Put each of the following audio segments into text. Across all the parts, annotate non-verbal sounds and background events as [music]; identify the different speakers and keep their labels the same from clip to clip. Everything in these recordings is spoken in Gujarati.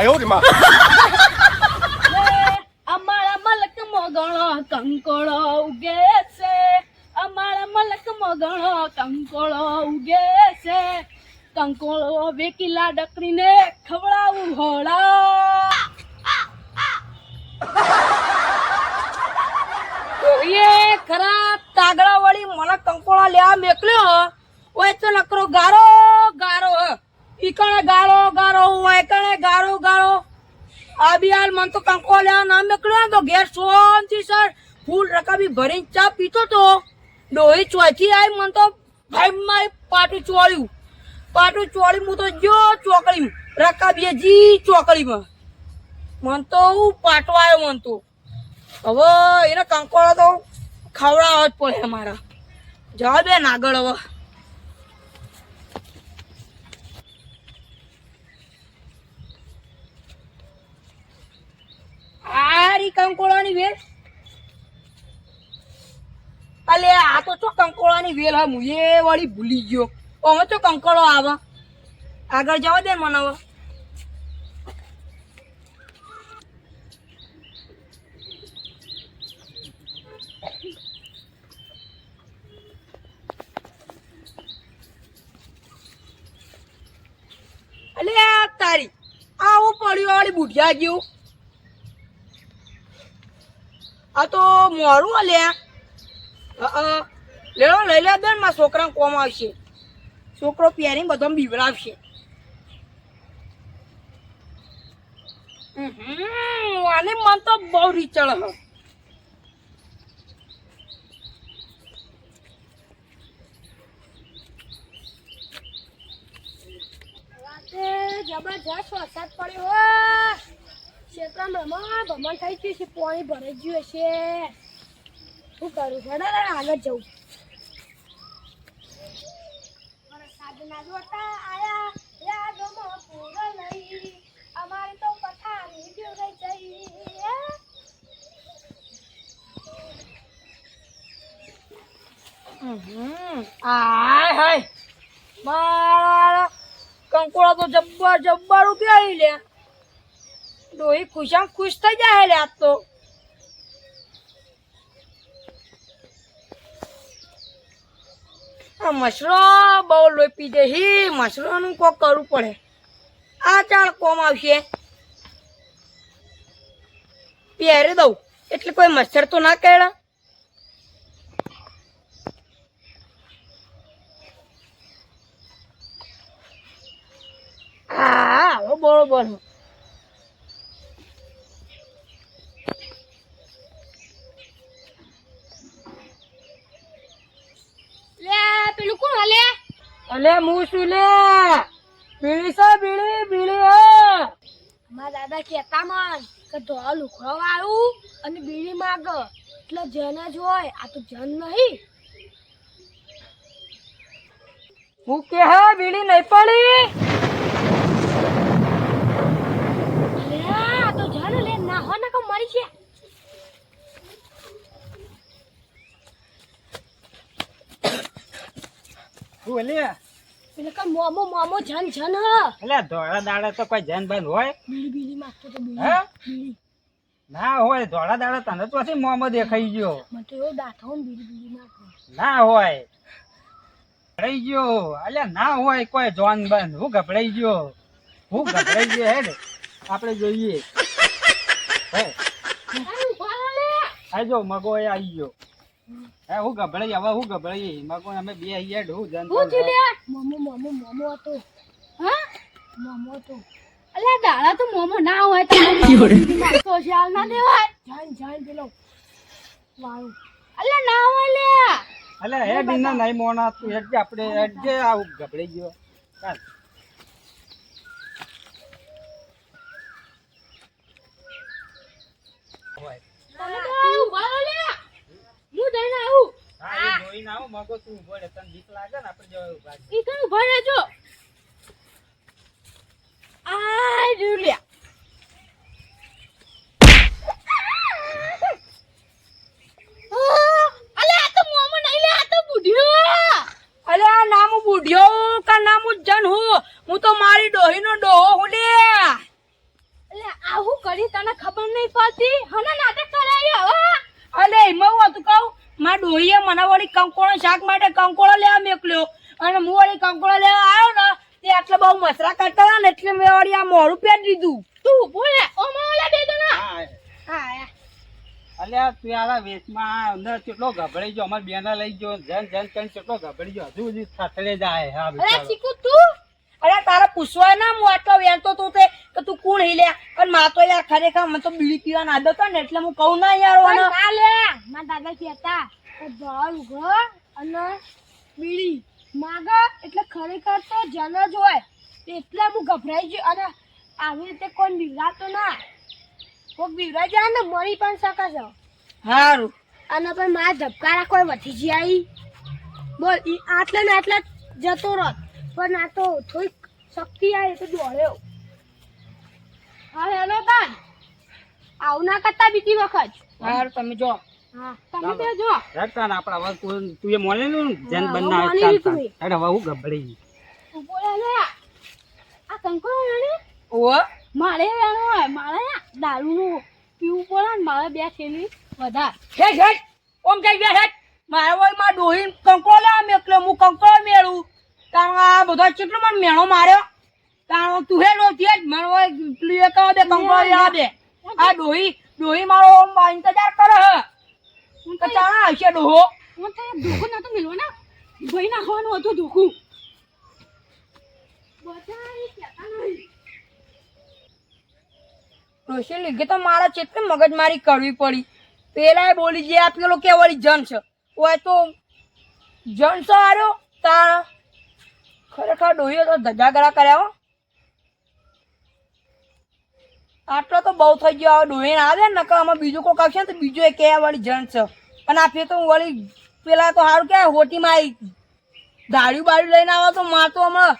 Speaker 1: 哎呦我的妈！
Speaker 2: અમારા મલક મગણો કંકોળો ઉગે છે અમારા મલક મગણો કંકોળો ઉગે છે કંકોળો વેકીલા ડકરીને ખવડાવું હોળા એ ખરા તાગડા વાળી મને કંકોળા લેવા મેકલ્યો ઓય તો નકરો ગારો ગારો હ ઈકણે ગારો હાલ મને તો કંકો લેવા ના નીકળ્યો તો ઘેર સોનથી સર ફૂલ રકાબી ભરીને ચા પીતો તો. ડોહી ચોથી આવી મન તો ભાઈમાં પાટું ચોળ્યું. પાટું ચોળી હું તો જો ચોકડી રકાબીએ જી ચોકડીમાં. મન તો હું પાટો આવ્યો મન તો. હવે એને કંકોળો તો ખવડાવવો જ પડે મારા જવા દે ને આગળ હવે. આરી કંકોળાની વેલ? અલે, આ તો તો કંકોળાની વેલ હા હું એ ભૂલી ગયો. અમે તો કંકોળો આવે? આગળ જવા દે મને હવે. અલે તારી આવું પડ્યું વાળી બુઢિયા ગયું આ તો મોરું અલ્યા લેલો લઈ લે બેન, મારા છોકરાને કોમ આવશે. છોકરો પહેરી બધો બીવડાવશે. આની મન તો બહુ રીચળ હ. જબરજસ્ત વરસાદ પડ્યો ભમણ ભમણ થઈ ગયું છે પાણી ભરાઈ ગયું હશે. શું કરું? છે આગળ જવું વરસાદના જોતા આયા યાદોમાં પૂરો લઈ અમારી તો પથારી જઈ હાય. મારા કંકોળા તો જબ્બર જબ્બર ઉગ્યા લે. ડોહી ખુશામ ખુશ થઈ જાય લે આજ તો. મસરો બહુ લોહી પી દે હી મસરોનું કોક કરવું પડે. આ ચાળ કોમ આવશે. પહેરી દઉં, એટલે કોઈ મચ્છર તો ના કેળા. હા બોલો બરોબર છે. લે પેલું કોણ હલે અલે હું લે બીડી છે બીડી બીડી હે. મારા દાદા કહેતા મન કે ધોળ લુખડો વાળું અને બીડી માગ. એટલે જન જ હોય આ તો જન નહીં. હું કે હે બીડી નહીં પડી લે આ તો જન લે ના હો ના કો મરી છે
Speaker 3: તું એલી
Speaker 2: એટલે કે મોમો મોમો જન જન હ.
Speaker 3: એટલે ધોળા દાડા તો કોઈ જન બંધ હોય?
Speaker 2: બીડી બીડી માગતો તો બીડી
Speaker 3: ના હોય ધોળા દાડા તને તો પછી મોમો દેખાઈ ગયો.
Speaker 2: મને તો એવો દાંતો ને બીડી બીડી માગતો.
Speaker 3: ના હોય. ગભરાઈ ગયો. અલ્યા ના હોય કોઈ જોન બંધ હું ગભરાઈ ગયો. હું ગભરાઈ ગયો હેડ આપણે જોઈએ. હે? આ જો મગો એ આવી ગયો. હે હું ગભરાઈ હવે હું ગભરાઈ કોણ અમે બે અહીંયા હું જન
Speaker 2: હું થયું લે. મોમો મોમો મોમો હતો. હા? મોમો હતો. અલ્યા દાડા તો મોમો ના હોય તો [laughs] ના દેવાય. જાન જાન પેલો વાળું. અલ્યા ના હોય લે.
Speaker 3: અલે હે ના નહીં મોણા તું એટલે આપણે આવું ગભરાઈ ગયો. ચાલ. હોય.
Speaker 2: જઈને આવું.
Speaker 3: હા જોઈને આવો મગો તું ઊભો રહે. તને બીક લાગે ને આપણે જવા ઊભા
Speaker 2: ઈ કઈ ઊભા રહેજો આ જુલિયા તો મોમો નહીં લે આ તો બુઢિયો નામ બુઢિયો કા નામ જન હું? હું તો મારી ડોહીનો ડોહો હું લે.
Speaker 1: કરી તને ખબર નહીં પડતી? હને કરાયો હવે
Speaker 2: અલે એમાં હું હતું કહું મારા ડોહીએ મને વળી કંકોળો શાક માટે કંકોળો લેવા મોકલ્યો. અને હું વળી કંકોળો લેવા આવ્યો ને તે આટલા બહુ મસરા કરતા હતા ને એટલે મેં વળી આ મોડું પહેરી દીધું.
Speaker 1: તું બોલે ઓ મોલે બે જણા.
Speaker 3: હા અલ્યા તું આલા વેચમાં અંદર કેટલો ગભરાઈ ગયો. અમાર બેના લઈ ગયો. જન જન જન કેટલો ગભરાઈ ગયો. હજુ હજી થથડે જાય હા
Speaker 1: અરે. ચીકુ તું?
Speaker 2: અરે તારે પૂછવા ના હું આટલો વેણતો તો તે કે તું કોણ હિલે? લે અને મા તો યાર ખરેખર મને તો બીડી પીવાની આદત ને એટલે હું કહું ના યાર
Speaker 1: પણ
Speaker 2: ઓને.
Speaker 1: ના લે. મારા દાદા કહેતા. કે જળ અને બીડી. માગા એટલે ખરેખર તો જન જ હોય. એટલે હું ગભરાઈ ગયો અને આવી રીતે કોઈ બિવરાતો ના કોઈ બિવરાઈ જાય ને મરી પણ શકે છે.
Speaker 2: હારું.
Speaker 1: અને પણ મારા ધબકારા કોઈ વધી જાય. બોલ આટલે ને આટલે જતો રહ પણ આ તો થોડીક શક્તિ આવે તો દોડ્યો. હા હેલો તાન આવું ના કરતા બીજી વખત.
Speaker 2: હારું તમે જો.
Speaker 1: તમે બે જો.
Speaker 3: હેડતા ને આપણા હવે તું એ મોને નું જન બનના ચાલતા
Speaker 1: લીધું
Speaker 3: હવે હું ગભરાઈ
Speaker 1: બોલે લે. આ કંકો વેણે?
Speaker 2: ઓ
Speaker 1: મારે વેણો હોય મારે આ દારૂનું પીવું પડે ને મારે બે થેલી વધાર.
Speaker 2: હેઠ હેઠ ઓમ કઈ બે હેઠ મારે વળી માં ડોહી કંકોળો લેવા મોકલ્યો હું કંકોળો મેળું કારણ આ બધો કેટલો મને મેણો માર્યો. કારણ તું હે ઓછી જ મને પેલું આ ડોહી ડોહી મારો ઓમ ઇંતજાર કરે હે
Speaker 1: હું.
Speaker 2: આવશે ડોહો.
Speaker 1: હું તો ધોકું નતું મિલવું ને. ભાઈ નાખવાનું હતું ધોકું કહેતા
Speaker 2: લીધે તો મારા ચેટલી મગજમારી કરવી પડી. પેલા બોલી જે આ પેલો કે વળી જન છે. ઓય તો જન આવ્યો તા તાર ખરેખર ડોહ્યો તો ધજાગરા કર્યા હો. આટલો તો બહુ થઈ ગયો. હવે ડોહીને આવે ને નકર આમાં બીજું કોઈ આવશે ને તો બીજું એ કે વળી જન છે. અને આ ફેર વળી પેલા તો સારું કે હોટીમાં આવી દાળ્યું બાળ્યું લઈને આવો તો માર તો હમણાં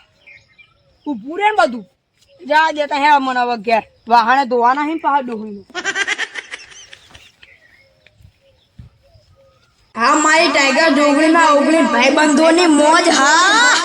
Speaker 2: ઊભું રહે ને બધું. જા દેતા હે મને હવે વાહણે ધોવાના હે પહાડ ડોહી હા, મારી ટાઈગર ઓગણી ભાઈ બંધોની મોજ, હા.